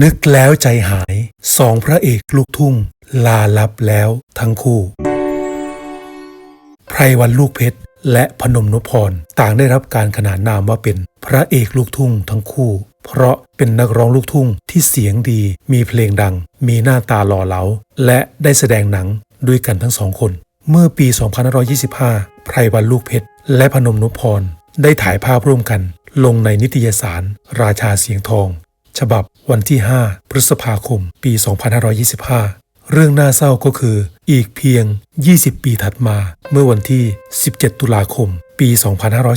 นึกแล้วใจหายสองพระเอกลูกทุ่ง ลาลับแล้วทั้งคู่ ไพรวันลูกเพชร และพนมนพพร ต่างได้รับการขนานนามว่าเป็นพระเอกลูกทุ่งทั้งคู่ เพราะเป็นนักร้องลูกทุ่งที่เสียงดี มีเพลงดัง มีหน้าตาหล่อเหลา และได้แสดงหนังด้วยกันทั้งสองคน เมื่อปี 2525 ไพรวันลูกเพชร และพนมนพพร ได้ถ่ายภาพร่วมกัน ลงในนิตยสาร ราชาเสียงทอง ฉบับวันที่ 5 พฤษภาคม ปี 2525 เรื่องน่าเศร้าก็คือ อีกเพียง 20 ปีถัดมา เมื่อวันที่ 17 ตุลาคม ปี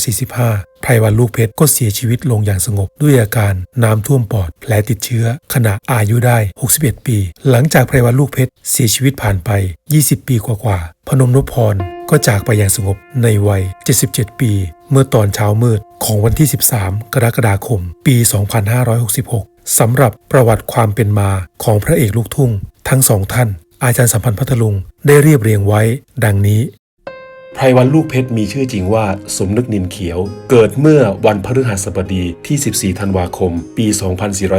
2545 ไพรวันลูกเพชรก็เสียชีวิตลงอย่างสงบด้วยอาการน้ำท่วมปอดแผลติดเชื้อ ขณะอายุได้ 61 ปี หลังจากไพรวันลูกเพชรเสียชีวิตผ่านไป 20 ปีกว่าๆพนมนพพรก็จากไปอย่างสงบในวัย 77 ปี เมื่อตอนเช้ามืดของวันที่ 13 กรกฎาคม ปี 2566 สำหรับประวัติความเป็นมาของพระเอกลูกทุ่ง ทั้งสองท่าน อาจารย์สัมพันธ์พัทลุงได้เรียบเรียงไว้ ดังนี้ไพรวันลูกเพชรมีชื่อจริงว่าสมนึกนินเขียว เกิดเมื่อวันพฤหัสบดีที่ 14 ธันวาคม ปี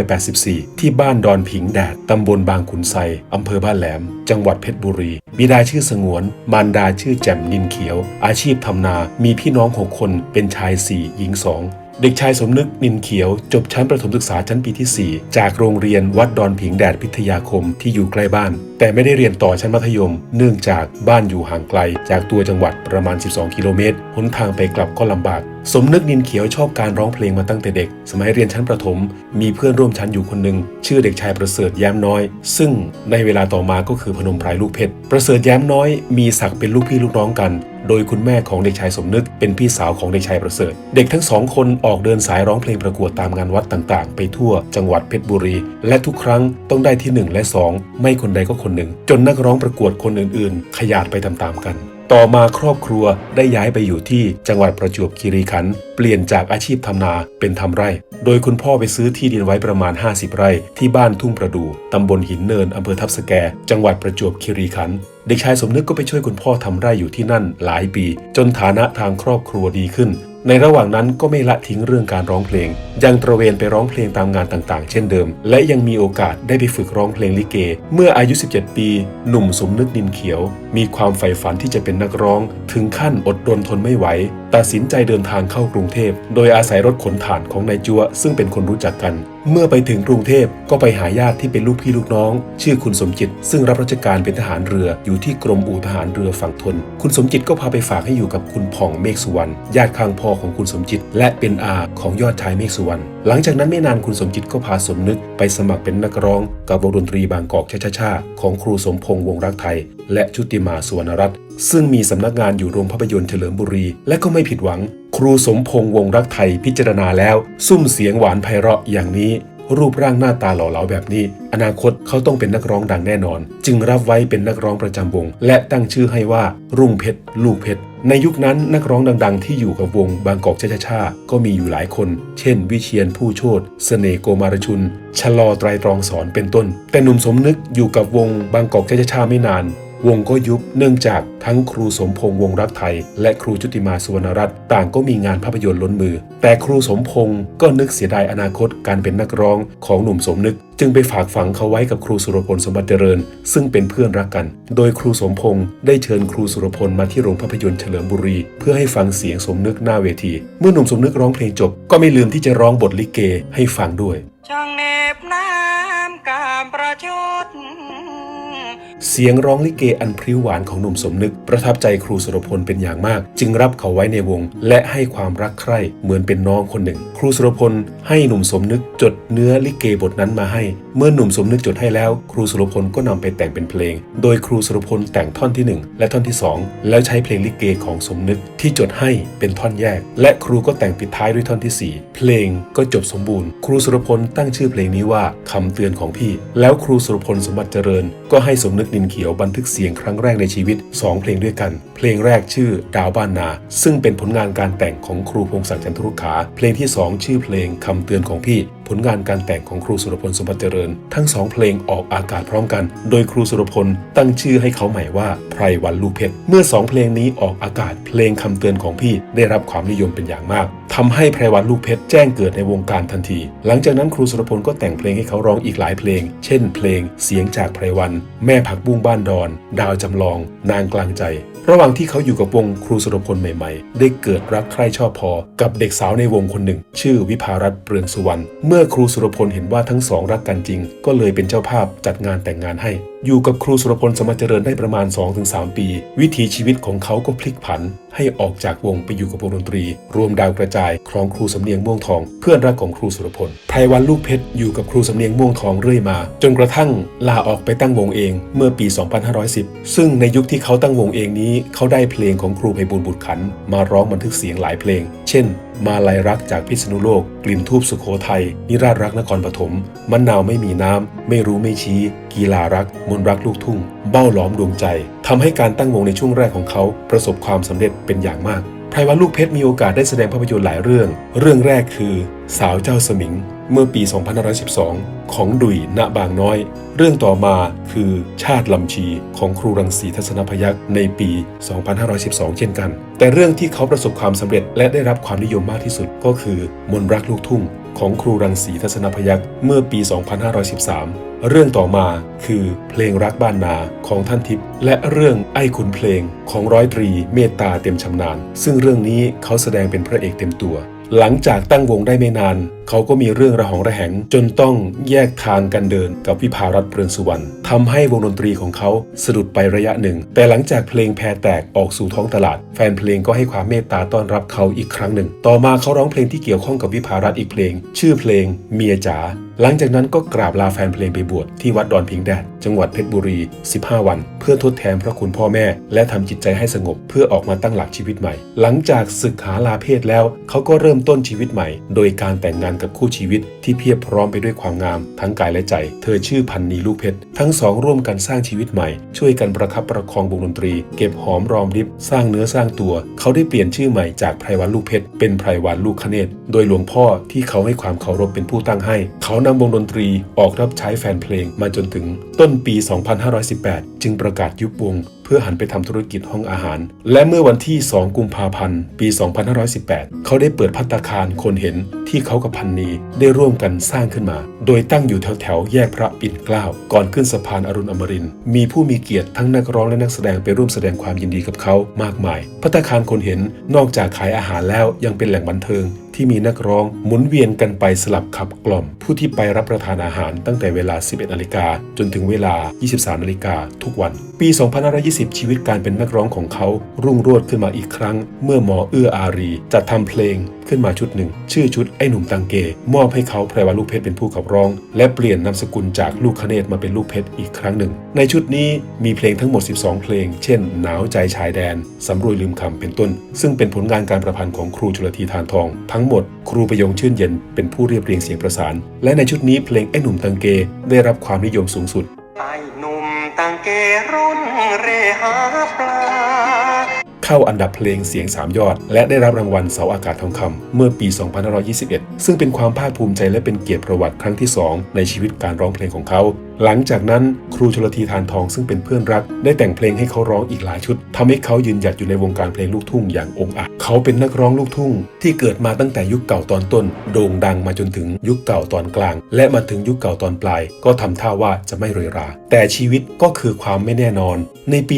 2484 ที่บ้านดอนผิงแดด ตำบลบางขุนไซอำเภอบ้านแหลม จังหวัดเพชรบุรี บิดาชื่อสงวน มารดาชื่อแจ่มนินเขียว อาชีพทำนา มีพี่น้อง 6 คน เป็นชาย 4 หญิง 2เด็กชายสมนึกนินเขียว จบชั้นประถมศึกษาชั้นปีที่ 4 จากโรงเรียนวัดดอนผิงแดดพิทยาคมที่อยู่ใกล้บ้าน แต่ไม่ได้เรียนต่อชั้นมัธยม เนื่องจากบ้านอยู่ห่างไกล จากตัวจังหวัดประมาณ 12 กิโลเมตรหนทางไปกลับก็ลำบาก สมนึกนินเขียวชอบการร้องเพลงมาตั้งแต่เด็ก สมัยเรียนชั้นประถม มีเพื่อนร่วมชั้นอยู่คนหนึ่ง ชื่อเด็กชายประเสริฐแย้มน้อย ซึ่งในเวลาต่อมาก็คือพนมไพรลูกเพชร ประเสริฐแย้มน้อย มีศักดิ์เป็นลูกพี่ลูกน้องกัน โดยคุณแม่ของเด็กชายสมนึก เป็นพี่สาวของเด็กชายประเสริฐ เด็กทั้งสองคนออกเดินสายร้องเพลงประกวดตามงานวัดต่างๆ ไปทั่ว จังหวัดเพชรบุรี และทุกครั้งต้องได้ที่หนึ่งและสองไม่คนใดก็คนหนึ่ง จนนักร้องประกวดคนอื่นๆ ขยาดไปตามๆกัน ต่อมาครอบครัวได้ย้ายไปอยู่ที่จังหวัดประจวบคีรีขันธ์เปลี่ยนจากอาชีพทำนาเป็นทำไร่ โดยคุณพ่อไปซื้อที่ดินไว้ประมาณ 50 ไร่ ที่บ้านทุ่งประดูตำบลหินเนินอำเภอทับสแก จังหวัดประจวบคีรีขันธ์เด็กชายสมนึกก็ไปช่วยคุณพ่อทำไร่อยู่ที่นั่นหลายปี จนฐานะทางครอบครัวดีขึ้น ในระหว่างนั้นก็ไม่ละทิ้งเรื่องการร้องเพลง ยังตระเวนไปร้องเพลงตามงานต่างๆ เช่นเดิม และยังมีโอกาสได้ไปฝึกร้องเพลงลิเก เมื่ออายุ 17 ปี หนุ่มสมนึกนินเขียว มีความใฝ่ฝันที่จะเป็นนักร้อง ถึงขั้นอดรนทนไม่ไหว ตัดสินใจเดินทางเข้ากรุงเทพ โดยอาศัยรถขนถ่านของนายจัวซึ่งเป็นคนรู้จักกัน เมื่อไปถึงกรุงเทพก็ไปหาญาติที่เป็นลูกพี่ลูกน้อง ชื่อคุณสมจิต ซึ่งรับราชการเป็นทหารเรืออยู่ที่กรมอู่ทหารเรือฝั่งทน คุณสมจิตก็พาไปฝากให้อยู่กับคุณผ่องเมฆสุวรรณญาติข้างพ่อของคุณสมจิต และเป็นอาของยอดชายเมฆสุวรรณหลังจากนั้นไม่นานคุณสมจิตก็พาสมนึกไปสมัครเป็นนักร้อง กับวงดนตรีบางกอกชาชาชาของครูสมพงษ์วงรักไทย และชุติมาสุวรรณรัตน์ซึ่งมีสำนักงานอยู่โรงภาพยนตร์เฉลิมบุรี และก็ไม่ผิดหวัง ครูสมพงษ์วงรักไทยพิจารณาแล้ว ซุ้มเสียงหวานไพเราะอย่างนี้ รูปร่างหน้าตาหล่อเหลาแบบนี้ อนาคตเขาต้องเป็นนักร้องดังแน่นอน จึงรับไว้เป็นนักร้องประจำวง และตั้งชื่อให้ว่า รุ่งเพชรลูกเพชรในยุคนั้นนักร้องดัง ๆ ที่อยู่กับวงบางกอกชาชาชาก็มีอยู่หลายคน เช่น วิเชียนผู้โชตเสน่โกมารชุนชะลอไตรตรองสอนเป็นต้น แต่หนุ่มสมนึกอยู่กับวงบางกอกชาชาไม่นาน วงก็ยุบเนื่องจากทั้งครูสมพงษ์วงรักไทย และครูชุติมาสุวรรณรัตน์ต่างก็มีงานภาพยนตร์ล้นมือ แต่ครูสมพงษ์ก็นึกเสียดายอนาคตการเป็นนักร้องของหนุ่มสมนึก จึงไปฝากฝังเขาไว้กับครูสุรพลสมบัติเจริญ ซึ่งเป็นเพื่อนรักกัน โดยครูสมพงษ์ได้เชิญครูสุรพลมาที่โรงภาพยนตร์เฉลิมบุรี เพื่อให้ฟังเสียงสมนึกหน้าเวที เมื่อหนุ่มสมนึกร้องเพลงจบ ก็ไม่ลืมที่จะร้องบทลิเกให้ฟังด้วยช่างเน็บน้ำกามประชด เสียงร้องลิเกอันพริ้วหวานของหนุ่มสมนึก ประทับใจครูสุรพลเป็นอย่างมาก จึงรับเขาไว้ในวง และให้ความรักใคร่เหมือนเป็นน้องคนหนึ่ง ครูสุรพลให้หนุ่มสมนึกจดเนื้อลิเกบทนั้นมาให้ เมื่อหนุ่มสมนึกจดให้แล้ว ครูสุรพลก็นำไปแต่งเป็นเพลง โดยครูสุรพลแต่งท่อนที่หนึ่งและท่อนที่สองแล้วใช้เพลงลิเกของสมนึกที่จดให้เป็นท่อนแยก และครูก็แต่งปิดท้ายด้วยท่อนที่สี่เพลงก็จบสมบูรณ์ ครูสุรพลตั้งชื่อเพลงนี้ว่าคำเตือนของพี่ แล้วครูสุรพลสมบัติเจริญ ก็ให้สมนึกนินเขียวบันทึกเสียงครั้งแรกในชีวิต 2 เพลงด้วยกัน เพลงแรกชื่อดาวบ้านนา ซึ่งเป็นผลงานการแต่งของครูพงศักดิ์จันทรุขา เพลงที่ 2 ชื่อเพลงคำเตือนของพี่ผลงานการแต่งของครูสุรพลสมบัติเจริญ ทั้งสองเพลงออกอากาศพร้อมกัน โดยครูสุรพลตั้งชื่อให้เขาใหม่ว่าไพรวันลูกเพชรเมื่อสองเพลงนี้ออกอากาศเพลงคำเตือนของพี่ได้รับความนิยมเป็นอย่างมากททำให้ไพรวันลูกเพชรแจ้งเกิดในวงการทันที หลังจากนั้นครูสุรพลก็แต่งเพลงให้เขาร้องอีกหลายเพลง เช่น เพลงเสียงจากไพรวัน แม่ผักบุ้งบ้านดอน ดาวจำลอง นางกลางใจระหว่างที่เขาอยู่กับวงครูสุรพลใหม่ๆ ได้เกิดรักใคร่ชอบพอ กับเด็กสาวในวงคนหนึ่ง ชื่อวิภารัตน์เปลืองสุวรรณเมื่อื่อครูสุรพลเห็นว่าทั้งสองรักกันจริง ก็เลยเป็นเจ้าภาพจัดงานแต่งงานให้ อยู่กับครูสุรพลสมเจริญได้ประมาณ 2-3 ปี วิถีชีวิตของเขาก็พลิกผัน ให้ออกจากวงไปอยู่กับวงดนตรี รวมดาวกระจายครองครูสำเนียงม่วงทอง เพื่อนรักของครูสุรพลไพรวันลูกเพชรอยู่กับครูสำเนียงม่วงทองเรื่อยมา จนกระทั่งลาออกไปตั้งวงเองเมื่อปี 2510 ซึ่งในยุคที่เขาตั้งวงเองนี้ เขาได้เพลงของครูไพบูลบุตรขัน มาร้องบันทึกเสียงหลายเพลง เช่น มาลายรักจากพิษณุโลก กลิ่นทูบสุโขทัยนิราชรักนครปฐมมะนาวไม่มีน้ำไม่รู้ไม่ชี้ กีฬารัก มนรักลูกทุ่ง เบ้าหลอมดวงใจทำให้การตั้งวงในช่วงแรกของเขา ประสบความสำเร็จเป็นอย่างมากไพรวันลูกเพชรมีโอกาสได้แสดงภาพยนตร์หลายเรื่อง เรื่องแรกคือ สาวเจ้าสมิง เมื่อปี 2512 ของดุยณบางน้อย เรื่องต่อมาคือชาติลำชีของครูรังสีทัศนพยักษ์ในปี 2512 เช่นกัน แต่เรื่องที่เขาประสบความสำเร็จและได้รับความนิยมมากที่สุดก็คือ มนรักลูกทุ่ง ของครูรังสีทัศนพยักษ์เมื่อปี 2513 เรื่องต่อมาคือเพลงรักบ้านนาของท่านทิพย์และเรื่องไอ้ขุนเพลงของร้อยตรีเมตตาเต็มชำนาญ ซึ่งเรื่องนี้เขาแสดงเป็นพระเอกเต็มตัว หลังจากตั้งวงได้ไม่นาน เขาก็มีเรื่องระหองระแหง จนต้องแยกทางกันเดินกับวิภารัตน์เปลืองสุวรรณทำให้วงดนตรีของเขาสะดุดไประยะหนึ่ง แต่หลังจากเพลงแพรแตกออกสู่ท้องตลาด แฟนเพลงก็ให้ความเมตตาต้อนรับเขาอีกครั้งหนึ่ง ต่อมาเขาร้องเพลงที่เกี่ยวข้องกับวิภารัตน์อีกเพลง ชื่อเพลงเมียจ๋าหลังจากนั้นก็กราบลาแฟนเพลงไปบวชที่วัดดอนพิงแดด จังหวัดเพชรบุรี 15 วัน เพื่อทดแทนพระคุณพ่อแม่ และทำจิตใจให้สงบเพื่อออกมาตั้งหลักชีวิตใหม่ หลังจากศึกหาลาเพศแล้ว เขาก็เริ่มต้นชีวิตใหม่ โดยการแต่งงานกับคู่ชีวิตที่เพียบพร้อมไปด้วยความงาม ทั้งกายและใจ เธอชื่อพันนีลูกเพชรทั้งสองร่วมกันสร้างชีวิตใหม่ ช่วยกันประคับประคองวงดนตรี เก็บหอมรอมริบ สร้างเนื้อสร้างตัว เขาได้เปลี่ยนชื่อใหม่จากไพรวันลูกเพชรเป็นไพรวันลูกคเนตโดยหลวงพ่อที่เขาให้ความเคารพเป็นผู้ตั้งให้ เขานำวงดนตรีออกรับใช้แฟนเพลงมาจนถึงต้นปี 2518 จึงประกาศยุบวง เพื่อหันไปทำธุรกิจห้องอาหาร และเมื่อวันที่ 2 กุมภาพันธ์ ปี 2518 เขาได้เปิดพัตตาคารคนเห็นที่เขากับพันนีได้ร่วมกันสร้างขึ้นมา โดยตั้งอยู่แถวแถวแยกพระปิ่นเกล้า ก่อนขึ้นสะพานอรุณอมริน มีผู้มีเกียรติทั้งนักร้องและนักแสดงไปร่วมแสดงความยินดีกับเขามากมาย พัตตาคารคนเห็นนอกจากขายอาหารแล้วยังเป็นแหล่งบันเทิง ที่มีนักร้องหมุนเวียนกันไปสลับขับกล่อม ผู้ที่ไปรับประทานอาหารตั้งแต่เวลา 11นาฬิกาจนถึงเวลา 23นาฬิกาทุกวันปี 2520 ชีวิตการเป็นนักร้องของเขารุ่งโรจน์ขึ้นมาอีกครั้ง เมื่อหมอเอื้ออารีจัดทำเพลงขึ้นมาชุดหนึ่ง ชื่อชุดไอ้หนุ่มตังเก มอบให้เขาแพรวาลูกเพชรเป็นผู้ขับร้อง และเปลี่ยนนามสกุลจากลูกคเนตมาเป็นลูกเพชรอีกครั้งหนึ่ง ในชุดนี้มีเพลงทั้งหมด 12 เพลง เช่น หนาวใจชายแดนสำรวยลืมคำเป็นต้น ซึ่งเป็นผลงานการประพันธ์ของครูจุลธีทานทอง ทั้งหมด ครูประยงชื่นเย็นเป็นผู้เรียบเรียงเสียงประสาน และในชุดนี้เพลงไอ้หนุ่มตังเกได้รับความนิยมสูงสุดไอ้หนุ่มตัง เกรุ่นเรหาปลา เข้าอันดับเพลงเสียง3ยอด และได้รับรางวัลเสาอากาศทองคำเมื่อปี 2521 ซึ่งเป็นความภาคภูมิใจและเป็นเกียรติประวัติครั้งที่ 2 ในชีวิตการร้องเพลงของเขา หลังจากนั้นครูชลธีทานทองซึ่งเป็นเพื่อนรัก ได้แต่งเพลงให้เขาร้องอีกหลายชุดทำให้เขายืนหยัดอยู่ในวงการเพลงลูกทุ่งอย่างองอาจเขาเป็นนักร้องลูกทุ่ง ที่เกิดมาตั้งแต่ยุคเก่าตอนต้น โด่งดังมาจนถึงยุคเก่าตอนกลาง และมาถึงยุคเก่าตอนปลาย ก็ทำท่าว่าจะไม่เรยรา แต่ชีวิตก็คือความไม่แน่นอน ในปี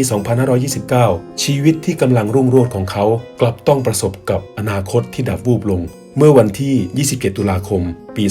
2529 ชีวิตที่กำลังรุ่งโรจน์ของเขา กลับต้องประสบกับอนาคตที่ดับวูบลงเมื่อวันที่ 27 ตุลาคม ปี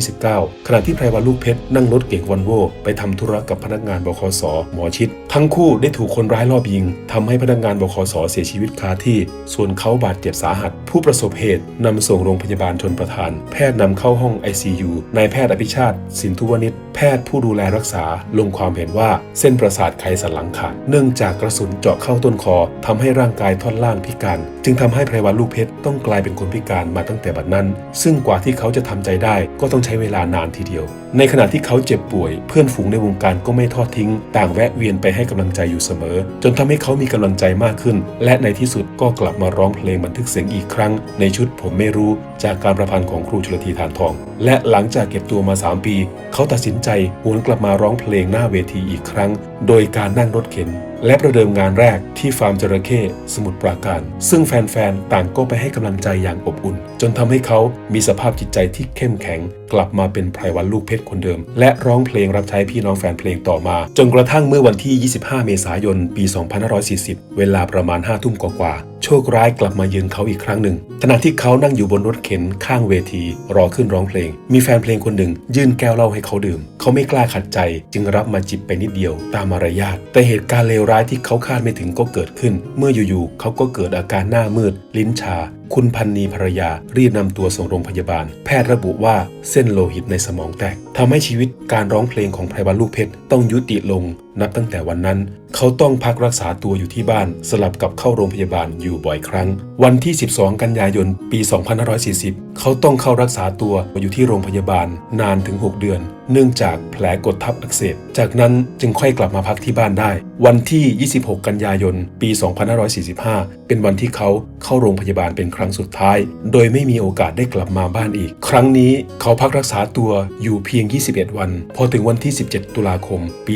2529 ขณะที่ไพรวันลูกเพชรนั่งรถเก๋งวันโวไปทำธุระกับพนักงานบคสหมอชิด ทั้งคู่ได้ถูกคนร้ายลอบยิงทำให้พนักงานบคสเสียชีวิตคาที่ ส่วนเขาบาดเจ็บสาหัส ผู้ประสบเหตุนำส่งโรงพยาบาลชนประทาน แพทย์นำเข้าห้อง ICU นายแพทย์อภิชาติ สินทุวนิชแพทย์ผู้ดูแลรักษาลงความเห็นว่าเส้นประสาทไขสันหลังขาดเนื่องจากกระสุนเจาะเข้าต้นคอทำให้ร่างกายท่อนล่างพิการ จึงทำให้ไพรวันลูกเพชรต้องกลายเป็นคนพิการมาตั้งแต่บัดนั้น ซึ่งกว่าที่เขาจะทำใจได้ก็ต้องใช้เวลานานทีเดียว ในขณะที่เขาเจ็บป่วย เพื่อนฝูงในวงการก็ไม่ทอดทิ้ง ต่างแวะเวียนไปให้กำลังใจอยู่เสมอ จนทำให้เขามีกำลังใจมากขึ้น และในที่สุดก็กลับมาร้องเพลงบันทึกเสียงอีกครั้ง ในชุดผมไม่รู้จากการประพันธ์ของครูชลธีทานทอง และหลังจากเก็บตัวมา 3 ปี เขาตัดสินใจหวนกลับมาร้องเพลงหน้าเวทีอีกครั้ง โดยการนั่งรถเข็น และประเดิมงานแรกที่ฟาร์มจระเข้สมุทรปราการ ซึ่งแฟนๆ ต่างก็ไปให้กำลังใจอย่างอบอุ่น จนทำให้เขามีสภาพจิตใจที่เข้มแข็ง กลับมาเป็นไพรวันลูกเพชรคนเดิม และร้องเพลงรับใช้พี่น้องแฟนเพลงต่อมา จนกระทั่งเมื่อวันที่ 25 เมษายน ปี 2540 เวลาประมาณ5ทุ่มกว่าๆโชคร้ายกลับมาเยือนเขาอีกครั้งหนึ่ง ขณะที่เขานั่งอยู่บนรถเข็นข้างเวที รอขึ้นร้องเพลง มีแฟนเพลงคนหนึ่ง ยื่นแก้วเหล้าให้เขาดื่ม เขาไม่กล้าขัดใจ จึงรับมาจิบไปนิดเดียวตามมารยาทแต่เหตุการณ์เลวร้ายที่เขาคาดไม่ถึงก็เกิดขึ้น เมื่ออยู่ๆเขาก็เกิดอาการหน้ามืด ลิ้นชา คุณพันนีภรรยารีบนำตัวส่งโรงพยาบาล แพทย์ระบุว่าเส้นโลหิตในสมองแตกทำให้ชีวิตการร้องเพลงของไพรวันลูกเพชรต้องยุติลง นับตั้งแต่วันนั้น เขาต้องพักรักษาตัวอยู่ที่บ้านสลับกับเข้าโรงพยาบาลอยู่บ่อยครั้ง วันที่ 12 กันยายน ปี 2540 เขาต้องเข้ารักษาตัวอยู่ที่โรงพยาบาลนานถึง 6 เดือน เนื่องจากแผลกดทับอักเสบ จากนั้นจึงค่อยกลับมาพักที่บ้านได้ วันที่ 26 กันยายน ปี 2545 เป็นวันที่เขาเข้าโรงพยาบาลเป็นครั้งสุดท้าย โดยไม่มีโอกาสได้กลับมาบ้านอีก ครั้งนี้เขาพักรักษาตัวอยู่เพียง 21 วัน พอถึงวันที่ 17 ตุลาคม ปี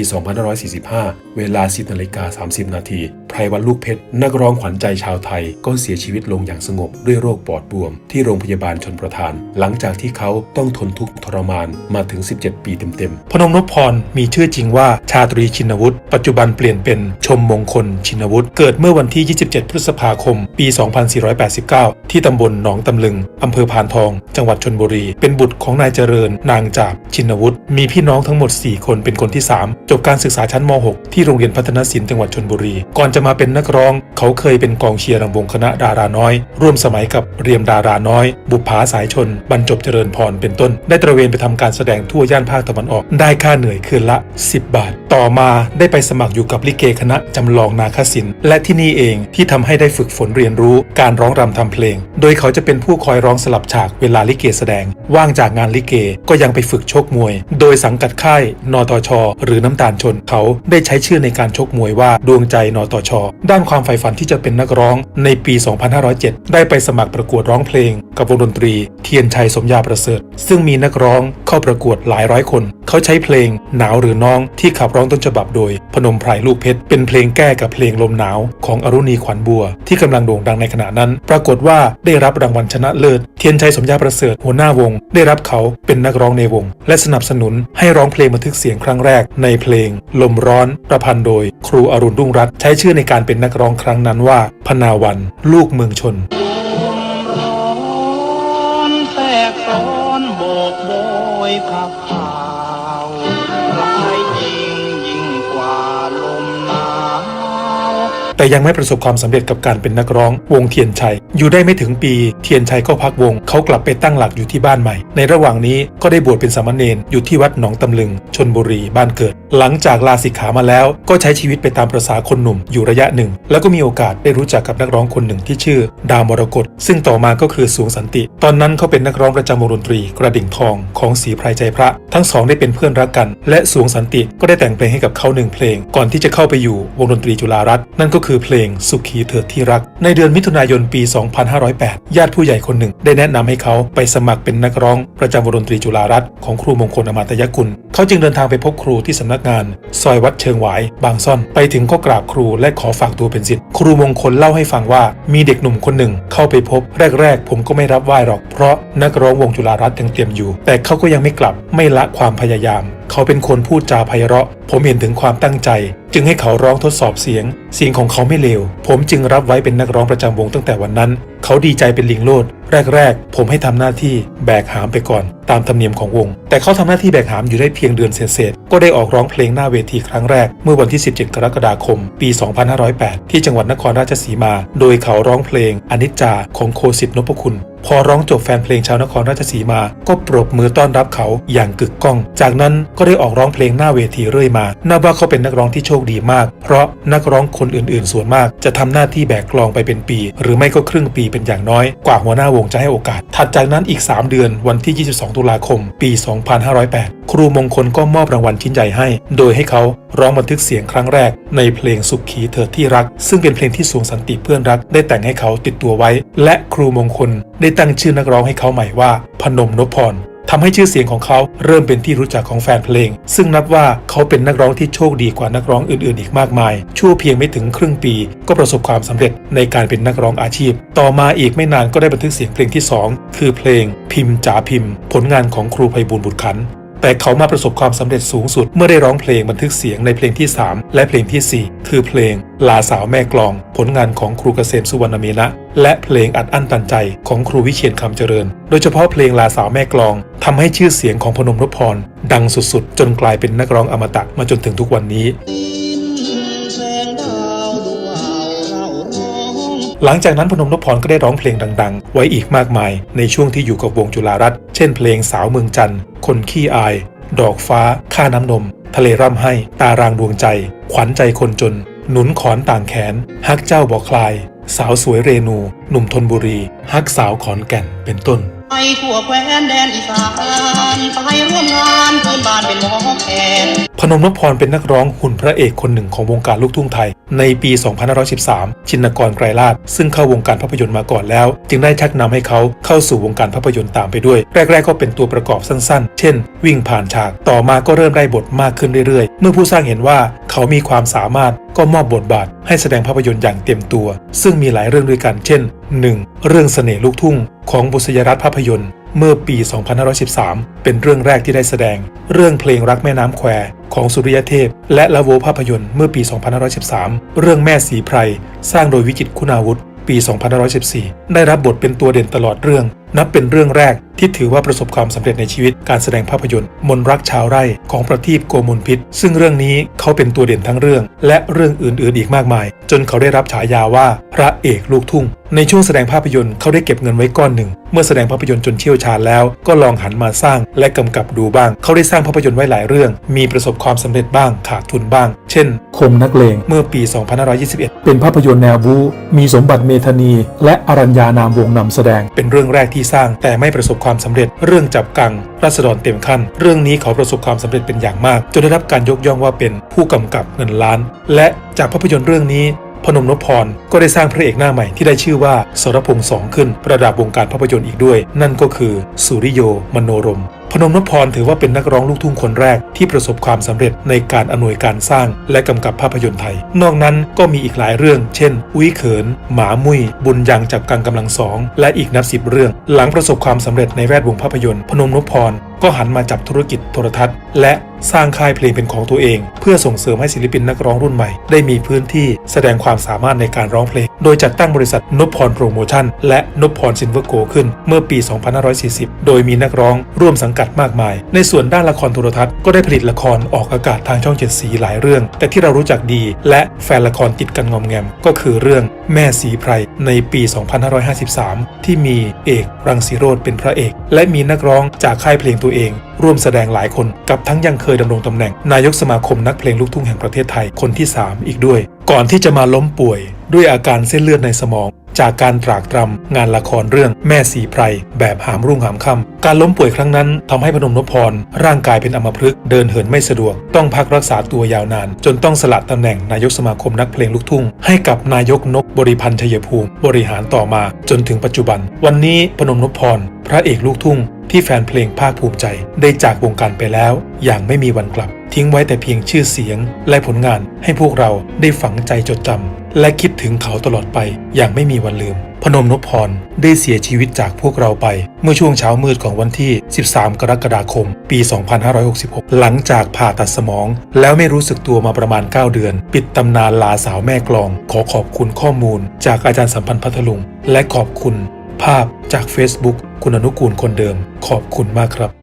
2545 เวลา 10นาฬิกา30 นาทีไพรวันลูกเพชร นักร้องขวัญใจชาวไทย ก็เสียชีวิตลงอย่างสงบด้วยโรคปอดบวม ที่โรงพยาบาลชนประทาน หลังจากที่เขาต้องทนทุกข์ทรมานมาถึง 17 ปีเต็มๆ พนมนพพรมีชื่อจริงว่าชาตรีชินวุฒิ ปัจจุบันเปลี่ยนเป็นชมมงคลชินวุฒิ เกิดเมื่อวันที่ 27 พฤษภาคม ปี 2489 ที่ตำบลหนองตำลึงอำเภอพานทอง จังหวัดชนบุรี เป็นบุตรของนายเจริญ นางจาบชินวุฒิ มีพี่น้องทั้งหมด 4 คนเป็นคนที่ 3 จบการศึกษาชั้นม .6 ที่โรงเรียนพัฒนศิลป์จังหวัดชนบุรี ก่อนจะมาเป็นนักร้อง เขาเคยเป็นกองเชียร์รำวงคณะดาราน้อย ร่วมสมัยกับเรียมดาราน้อย บุปผาสายชน บรรจบเจริญพรเป็นต้น ได้ตระเวนไปทำการแสดงทั่วย่านภาคตะวันออก ได้ค่าเหนื่อยคืนละ 10 บาท ต่อมาได้ไปสมัครอยู่กับลิเกคณะจำลองนาคศิลป์และที่นี่เองที่ทำให้ได้ฝึกฝนเรียนรู้การร้องรำทำเพลง โดยเขาจะเป็นผู้คอยร้องสลับฉากเวลาลิเกแสดง ว่างจากงานลิเกก็ยังไปฝึกชกมวย โดยสังกัดค่ายนตชหรือน้ำตาลชนเขาได้ใช้ชื่อในการชกมวยว่าดวงใจนตช ด้านความใฝ่ฝันที่จะเป็นนักร้องในปี 2507 ได้ไปสมัครประกวดร้องเพลง กับวงดนตรี เทียนชัยสมยาประเสริฐ ซึ่งมีนักร้องเข้าประกวดหลายร้อยคน เขาใช้เพลงหนาวหรือน้องที่ขับร้องต้นฉบับโดย พนมไพรลูกเพชรเป็นเพลงแก้กับเพลงลมหนาวของอรุณีขวัญบัว ที่กำลังโด่งดังในขณะนั้น ปรากฏว่าได้รับรางวัลชนะเลิศเทียนชัยสมยาประเสริฐหัวหน้าวง ได้รับเขาเป็นนักร้องในวง และสนับสนุนให้ร้องเพลงบันทึกเสียงครั้งแรกในเพลงลมร้อน ประพันธ์โดย ครูอรุณรุ่งรัตน์ใช้ชื่อในการเป็นนักร้องครั้งนั้นว่าพนาวัน ลูกเมืองชน แต่ยังไม่ประสบความสำเร็จกับการเป็นนักร้อง วงเทียนชัย อยู่ได้ไม่ถึงปี เทียนชัยก็พักวง เขากลับไปตั้งหลักอยู่ที่บ้านใหม่ ในระหว่างนี้ก็ได้บวชเป็นสามเณรอยู่ที่วัดหนองตำลึง ชนบุรี บ้านเกิด หลังจากลาสิกขามาแล้ว ก็ใช้ชีวิตไปตามประษาคนหนุ่มอยู่ระยะหนึ่ง แล้วก็มีโอกาสได้รู้จักกับนักร้องคนหนึ่งที่ชื่อ ดาวมรกตซึ่งต่อมาก็คือสูงสันติ ตอนนั้นเขาเป็นนักร้องประจำวงดนตรี กระดิ่งทองของสีไพรใจพระ ทั้งสองได้เป็นเพื่อนรักกัน และสูงสันติก็ได้แต่งเพลงให้กับเขาหนึ่งเพลง ก่อนที่จะเข้าไปอยู่วงดนตรีจุฬารัตน์นั่นก็คือเพลงสุขีเถิดที่รัก ในเดือนมิถุนายนปี 2508 ญาติผู้ใหญ่คนหนึ่ง ได้แนะนำให้เขาไปสมัครเป็นนักร้องประจำวงดนตรีจุฬารัตน์ของครูมงคลอมาตยกุล เขาจึงเดินทางไปพบครูที่สำนักงาน ซอยวัดเชิงหวาย บางซ่อน ไปถึงก็กราบครูและขอฝากตัวเป็นศิษย์ครูมงคลเล่าให้ฟังว่ามีเด็กหนุ่มคนหนึ่ง เข้าไปพบแรก ๆ ผมก็ไม่รับไหว้หรอกเพราะนักร้องวงจุฬารัตน์ยังเตรียมอยู่ แต่เขาก็ยังไม่กลับไม่ละความพยายาม เขาเป็นคนพูดจาไพเราะ ผมเห็นถึงความตั้งใจ จึงให้เขาร้องทดสอบเสียง เสียงของเขาไม่เลว ผมจึงรับไว้เป็นนักร้องประจำวงตั้งแต่วันนั้น เขาดีใจเป็นลิงโลด แรก ๆ ผมให้ทำหน้าที่แบกหามไปก่อน ตามธรรมเนียมของวง แต่เขาทำหน้าที่แบกหามอยู่ได้เพียงเดือนเศษๆก็ได้ออกร้องเพลงหน้าเวทีครั้งแรก เมื่อวันที่ 17 กรกฎาคม ปี 2508 ที่จังหวัดนครราชสีมา โดยเขาร้องเพลงอนิจจาของโคสิทธนพคุณ พอร้องจบแฟนเพลงชาวนครราชสีมา ก็ปรบมือต้อนรับเขาอย่างกึกก้อง จากนั้นก็ได้ออกร้องเพลงหน้าเวทีเรื่อยมานับว่าเขาเป็นนักร้องที่โชคดีมาก เพราะนักร้องคนอื่นๆ ส่วนมาก จะทำหน้าที่แบกกลองไปเป็นปี หรือไม่ก็ครึ่งปีเป็นอย่างน้อยกว่าหัวหน้าวงจะให้โอกาส ถัดจากนั้นอีก 3 เดือนวันที่ 22 ตุลาคม ปี 2508 ครูมงคลก็มอบรางวัลชิ้นใหญ่ให้ โดยให้เขาร้องบันทึกเสียงครั้งแรก ในเพลงสุขขีเธอที่รัก ซึ่งเป็นเพลงที่สวงสันติเพื่อนรักได้แต่งให้เขาติดตัวไว้ และครูมงคลได้ตั้งชื่อนักร้องให้เขาใหม่ว่า พนมนพพร ทำให้ชื่อเสียงของเขาเริ่มเป็นที่รู้จักของแฟนเพลง ซึ่งนับว่าเขาเป็นนักร้องที่โชคดีกว่านักร้องอื่นๆ อีกมากมาย ชั่วเพียงไม่ถึงครึ่งปี ก็ประสบความสำเร็จในการเป็นนักร้องอาชีพ ต่อมาอีกไม่นานก็ได้บันทึกเสียงเพลงที่สองคือเพลงพิมพ์จ๋าพิมพ์ ผลงานของครูไพบูลบุตรขัน แต่เขามาประสบความสำเร็จสูงสุด เมื่อได้ร้องเพลงบันทึกเสียงในเพลงที่ 3 และเพลงทีสี่ 4 คือเพลงลาสาวแม่กลอง ผลงานของครูเกษมสุวรรณเมนะ และเพลงอัดอั้นตันใจของครูวิเชียนคำเจริญ โดยเฉพาะเพลงลาสาวแม่กลองทำให้ชื่อเสียงของพนมรพรดังสุดๆ จนกลายเป็นนักร้องอมตะมาจนถึงทุกวันนี้ หลังจากนั้นพนมนพพรก็ได้ร้องเพลงดัง ๆ ไว้อีกมากมาย ในช่วงที่อยู่กับวงจุฬารัตน์เช่นเพลงสาวเมืองจันทร์ คนขี้อาย ดอกฟ้า ค่าน้ำนม ทะเลร่ำให้ ตารางดวงใจ ขวัญใจคนจน หนุนขอนต่างแขน ฮักเจ้าบอกคลาย สาวสวยเรนู หนุ่มทนบุรี ฮักสาวขอนแก่นเป็นต้น ไปทั่วแคว้นแดนอีสานไปร่วมงานพื้นบ้านเป็นหมอแคนพนมนพพรเป็นนักร้องหุ่นพระเอกคนหนึ่งของวงการลูกทุ่งไทย ในปี 2513 ชินกรไกรลาศซึ่งเข้าวงการภาพยนตร์มาก่อนแล้ว จึงได้ชักนำให้เขาเข้าสู่วงการภาพยนตร์ตามไปด้วย แรก ๆ ก็เป็นตัวประกอบสั้นๆ เช่น วิ่งผ่านฉาก ต่อมาก็เริ่มได้บทมากขึ้นเรื่อยๆ เมื่อผู้สร้างเห็นว่า เขามีความสามารถก็มอบบทบาท ให้แสดงภาพยนตร์อย่างเต็มตัว ซึ่งมีหลายเรื่องด้วยกัน เช่น 1. เรื่องเสน่ห์ลูกทุ่ง ของบุษยรัตน์ภาพยนตร์ เมื่อปี 2513 เป็นเรื่องแรกที่ได้แสดง เรื่องเพลงรักแม่น้ำแควของสุริยเทพ และละโวภาพยนตร์เมื่อปี 2513 เรื่องแม่สีไพร สร้างโดยวิจิตคุณาวุธ ปี 2514 ได้รับบทเป็นตัวเด่นตลอดเรื่อง นับเป็นเรื่องแรกที่ถือว่าประสบความสำเร็จในชีวิตการแสดงภาพยนตร์ มนรักชาวไร่ของประทีปโกมลพิษ ซึ่งเรื่องนี้เขาเป็นตัวเด่นทั้งเรื่อง และเรื่องอื่นๆ อีกมากมาย จนเขาได้รับฉายาว่าพระเอกลูกทุ่ง ในช่วงแสดงภาพยนตร์เขาได้เก็บเงินไว้ก้อนหนึ่ง เมื่อแสดงภาพยนตร์จนเชี่ยวชาญแล้ว ก็ลองหันมาสร้างและกำกับดูบ้าง เขาได้สร้างภาพยนตร์ไว้หลายเรื่อง มีประสบความสำเร็จบ้างขาดทุนบ้าง เช่น คมนักเลงเมื่อปี 2521 เป็นภาพยนตร์แนวบู๊มีสมบัติเมธานี และอรัญญานามวงนำแสดงเป็นเรื่องแรกที่สร้าง แต่ไม่ประสบความสำเร็จ เรื่องจับกังรัศดรเต็มขั้น เรื่องนี้เขาประสบความสำเร็จเป็นอย่างมาก จนได้รับการยกย่องว่าเป็นผู้กำกับเงินล้าน และจากภาพยนตร์เรื่องนี้พนมนพพรก็ได้สร้างพระเอกหน้าใหม่ที่ได้ชื่อว่าสรพงษ์สองขึ้น ประดับวงการภาพยนตร์อีกด้วย นั่นก็คือสุริโยมโนรม พนมนพพรถือว่าเป็นนักร้องลูกทุ่งคนแรกที่ประสบความสำเร็จในการอนวยการสร้าง และกำกับภาพยนตร์ไทย นอกนั้นก็มีอีกหลายเรื่อง เช่น อุ้ยเขิน หมามุ้ย บุญยังจับกังกำลังสอง และอีกนับสิบเรื่อง หลังประสบความสำเร็จในแวดวงภาพยนตร์พนมนพพรก็หันมาจับธุรกิจโทรทัศน์ และสร้างค่ายเพลงเป็นของตัวเอง เพื่อส่งเสริมให้ศิลปินนักร้องรุ่นใหม่ ได้มีพื้นที่แสดงความสามารถในการร้องเพลง โดยจัดตั้งบริษัทนพพรโปรโมชั่นและนพพรซินเวอร์โกขึ้นเมื่อปี 2540 โดยมีนักร้องร่วมสังกัดมากมาย ในส่วนด้านละครโทรทัศน์ก็ได้ผลิตละครออกอากาศทางช่องเจ็ดสีหลายเรื่อง แต่ที่เรารู้จักดี และแฟนละครติดกันงอมแงม ก็คือเรื่องแม่สีไพรในปี 2553 ที่มีเอกรังสีโรธเป็นพระเอก และมีนักร้องจากค่ายเพลงตัวเอง ร่วมแสดงหลายคนกับทั้งยังเคยดำรงตำแหน่ง นายกสมาคมนักเพลงลูกทุ่งแห่งประเทศไทยคนที่ 3 อีกด้วย ก่อนที่จะมาล้มป่วย ด้วยอาการเส้นเลือดในสมอง จากการตรากตรำงานละครเรื่องแม่สีไพร แบบหามรุ่งหามค่ำการล้มป่วยครั้งนั้นทำให้พนมนพพร ร่างกายเป็นอัมพฤกษ์เดินเหินไม่สะดวก ต้องพักรักษาตัวยาวนาน จนต้องสละตำแหน่งนายกสมาคมนักเพลงลูกทุ่ง ให้กับนายกนกบริพันธ์ชัยภูมิ บริหารต่อมาจนถึงปัจจุบัน วันนี้พนมนพพร พระเอกลูกทุ่ง ที่แฟนเพลงภาคภูมิใจ ได้จากวงการไปแล้ว อย่างไม่มีวันกลับ ทิ้งไว้แต่เพียงชื่อเสียง และผลงานให้พวกเราได้ฝังใจจดจำและคิดถึงเขาตลอดไป อย่างไม่มีวันลืม พนมนพพรได้เสียชีวิตจากพวกเราไป เมื่อช่วงเช้ามืดของวันที่ 13 กรกฎาคม ปี 2566 หลังจากผ่าตัดสมอง แล้วไม่รู้สึกตัวมาประมาณ 9 เดือน ปิดตำนานลาสาวแม่กลอง ขอขอบคุณข้อมูล จากอาจารย์สัมพันธ์พัทลุง และขอบคุณ ภาพจาก Facebook คุณอนุกูลคนเดิม ขอบคุณมากครับ